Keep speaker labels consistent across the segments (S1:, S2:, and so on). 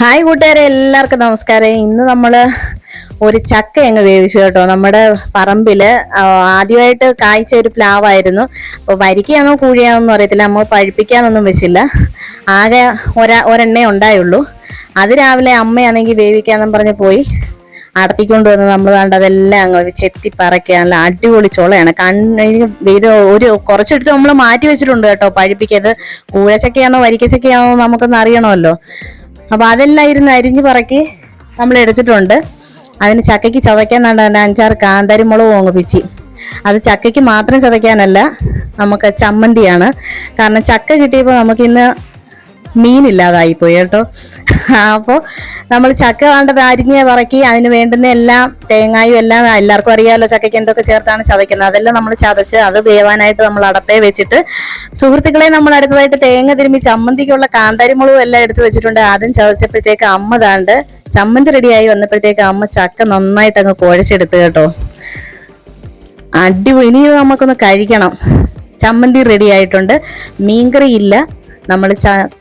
S1: Hi കൂട്ടുകാരെ എല്ലാവർക്കും നമസ്കാരം. ഇന്ന് നമ്മൾ ഒരു ചക്ക അങ്ങ് വേവിച്ചു കേട്ടോ. നമ്മുടെ പറമ്പിൽ ആദ്യമായിട്ട് കായ്ച്ച ഒരു പ്ലാവായിരുന്നു. അപ്പോൾ വരിക്കയാണോ കൂഴിയാണെന്നോ അറിയത്തില്ല. നമ്മൾ പഴുപ്പിക്കാനൊന്നും വെച്ചില്ല. ആകെ ഒരാ ഒരെണ്ണേ ഉണ്ടായുള്ളൂ. അത് രാവിലെ അമ്മയാണെങ്കിൽ വേവിക്കാന്നും പറഞ്ഞ് പോയി അടത്തിക്കൊണ്ട് വന്ന് നമ്മൾ കണ്ട് അതെല്ലാം അങ്ങ് ചെത്തി പറക്കുക നല്ല അടിപൊളി ചുളയാണ്. കണ്ണിന് ഇത് ഒരു കുറച്ചെടുത്ത് നമ്മൾ മാറ്റി വെച്ചിട്ടുണ്ട് കേട്ടോ പഴുപ്പിക്കത് കൂഴച്ചക്കയാണോ വരിക്കച്ചക്കയാണോ നമുക്കൊന്ന് അറിയണമല്ലോ. അപ്പൊ അതെല്ലാം ഇരുന്ന് അരിഞ്ഞു പറക്കി നമ്മൾ എടുത്തിട്ടുണ്ട്. അതിന് ചക്കയ്ക്ക് ചതയ്ക്കാൻ വേണ്ട അഞ്ചാറ് കാന്താരി മുളക് ഓങ്ങിപ്പിച്ച് അത് ചക്കയ്ക്ക് മാത്രം ചതയ്ക്കാനല്ല നമുക്ക് ചമ്മന്തിയാണ്. കാരണം ചക്ക കിട്ടിയപ്പോൾ നമുക്ക് ഇന്ന് മീനില്ലാതായി പോയി കേട്ടോ. അപ്പോൾ നമ്മൾ ചക്ക വേണ്ട അരിഞ്ഞ് വറക്കി അതിന് വേണ്ടുന്ന എല്ലാം തേങ്ങായും എല്ലാം എല്ലാവർക്കും അറിയാമല്ലോ ചക്കയ്ക്ക് എന്തൊക്കെ ചേർത്താണ് ചതയ്ക്കുന്നത്. അതെല്ലാം നമ്മൾ ചതച്ച് അത് വേവാനായിട്ട് നമ്മൾ അടപ്പേ വെച്ചിട്ട് സുഹൃത്തുക്കളെ നമ്മൾ അടുത്തതായിട്ട് തേങ്ങ തിരുമ്പി ചമ്മന്തിക്കുള്ള കാന്താരിമുളകും എല്ലാം എടുത്ത് വെച്ചിട്ടുണ്ട്. ആദ്യം ചതച്ചപ്പോഴത്തേക്ക് അമ്മ താണ്ട് ചമ്മന്തി റെഡിയായി വന്നപ്പോഴത്തേക്ക് അമ്മ ചക്ക നന്നായിട്ട് അങ്ങ് കുഴച്ചെടുത്ത് കേട്ടോ. അടിപൊളി. ഇനി നമുക്കൊന്ന് കഴിക്കണം. ചമ്മന്തി റെഡി ആയിട്ടുണ്ട്. മീൻകറി ഇല്ല. നമ്മൾ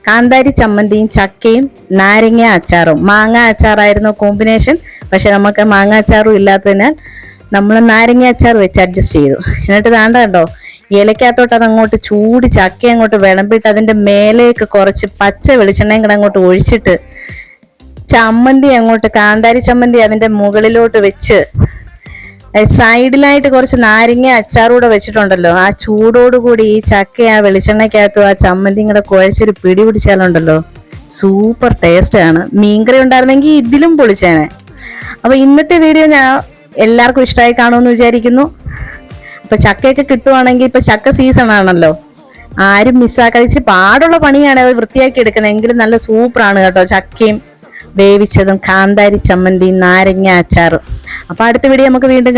S1: കാന്താരി ചമ്മന്തിയും ചക്കയും നാരങ്ങ അച്ചാറും. മാങ്ങ അച്ചാറായിരുന്നു കോമ്പിനേഷൻ പക്ഷെ നമുക്ക് മാങ്ങ അച്ചാറും ഇല്ലാത്തതിനാൽ നമ്മൾ നാരങ്ങ അച്ചാർ വെച്ച് അഡ്ജസ്റ്റ് ചെയ്തു. എന്നിട്ട് താണ്ട കണ്ടോ ഇലക്കകത്തോട്ട് അത് അങ്ങോട്ട് ചൂടി ചക്ക അങ്ങോട്ട് വിളമ്പിട്ട് അതിന്റെ മേലേക്ക് കുറച്ച് പച്ച വെളിച്ചെണ്ണയും കൂടെ അങ്ങോട്ട് ഒഴിച്ചിട്ട് ചമ്മന്തി അങ്ങോട്ട് കാന്താരി ചമ്മന്തി അതിന്റെ മുകളിലോട്ട് വെച്ച് സൈഡിലായിട്ട് കുറച്ച് നാരങ്ങ അച്ചാറൂടെ വെച്ചിട്ടുണ്ടല്ലോ. ആ ചൂടോടുകൂടി ഈ ചക്ക ആ വെളിച്ചെണ്ണയ്ക്കകത്തും ആ ചമ്മന്തിയും കൂടെ കുഴച്ചൊരു പിടി പിടിച്ചാലുണ്ടല്ലോ. സൂപ്പർ ടേസ്റ്റ് ആണ്. മീൻകറി ഉണ്ടായിരുന്നെങ്കിൽ ഇതിലും പൊളിച്ചേനെ. അപ്പൊ ഇന്നത്തെ വീഡിയോ ഞാൻ എല്ലാവർക്കും ഇഷ്ടമായി കാണുമെന്ന് വിചാരിക്കുന്നു. അപ്പൊ ചക്കയൊക്കെ കിട്ടുവാണെങ്കിൽ ഇപ്പൊ ചക്ക സീസൺ ആണല്ലോ. ആരും മിസ്സാക്കാതെ ഇച്ചിരി പാടുള്ള പണിയാണ് അത് വൃത്തിയാക്കി എടുക്കുന്നത്. എങ്കിലും നല്ല സൂപ്പറാണ് കേട്ടോ ചക്കയും വേവിച്ചതും കാന്താരി ചമ്മന്തി നാരങ്ങ അച്ചാറും. അപ്പൊ അടുത്ത വീഡിയോ നമുക്ക് വീണ്ടും